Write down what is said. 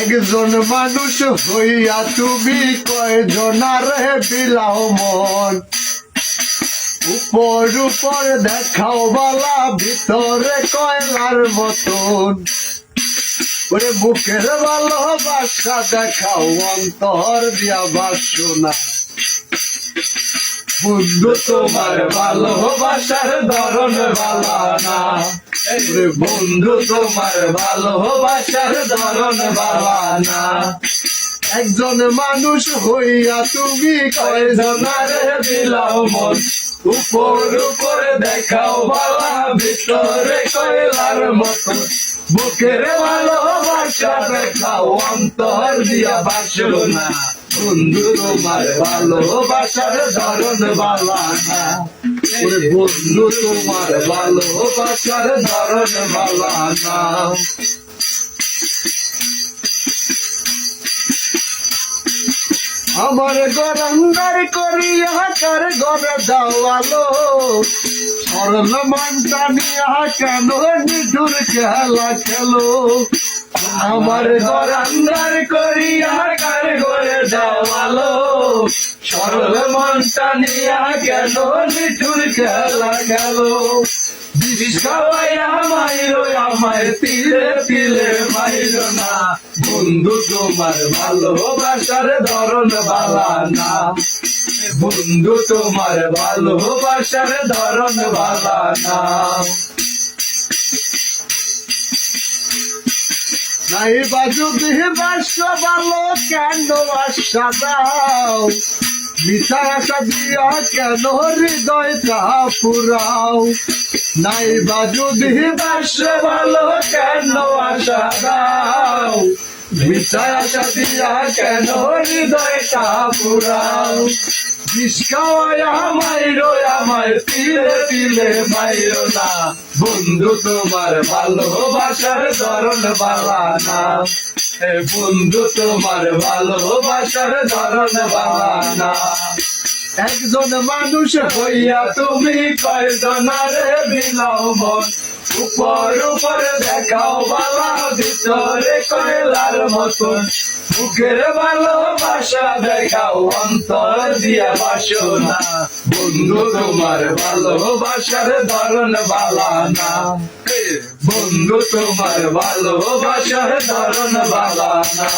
একজন মানুষ হইয়া তুমি কয়জনার বিলাও মন? উপর উপর দেখাও বালা, ভিতরে কয়লার মতন। ওরে বুকের ভালোবাসা দেখাও, অন্তর দিয়া বাসনা। বন্ধু, তোমার ভালোবাসার ধরন বালা না। বন্ধু, তোমার ভালোবাসার ধরন বালা না একজন মানুষ হইয়া তুমি কয়জনার বিলাও মন। উপর উপরে দেখাও বালা, ভিতরে কয়লার মতো বুকের ভালোবাসা দেখাও, অন্তর দিয়া বাসো না। বন্ধু, তোমার ভালোবাসার ধরন বালা না ওরে বন্ধু তোমার ভালোবাসার ধরন বালা না আমার গরঙ্গার কার গরে দাওয়ালো সরল মানটা নিয়া কেন নিঠুর খেলা খেলো? আমার গরঙ্গার কার গরে দাওয়ালো সরল মনটা নিয়া কেন নিঠুর খেলা খেলো মাইরো আমায় তিলে তিলে মাইরো না। বন্ধু তোমার ভালোবাসার ধরন বালা না। বন্ধু তোমার ভালোবাসার ধরন বালা না। নাই বাজু দেহে বাস্য ভালো কেন আশা দাও মিঠা আশা দিয়া কেন হৃদয় তাহা পুরাও? নাই বাজু দেহে বাস্য ভালো কেন আশা দাও মিঠা আশা দিয়া কেন হৃদয় তাহা পুরাও? মাইরো মাইরো না। বন্ধু, তোমার ভালোবাসার ধরন বালা না। বন্ধু, তোমার ভালোবাসার ধরন বালা না। একজন মানুষ হইয়া তুমি কয়জনারে বিলাও মন। উপর উপর দেখাও বালা, ভিতরে কয়লার মতন। মুখের ভালোবাসা দেখাও, অন্তর দিয়া বাসো না বন্ধু, তোমার ভালোবাসার ধরন বালা না বন্ধু, তোমার ভালোবাসার ধরন বালা না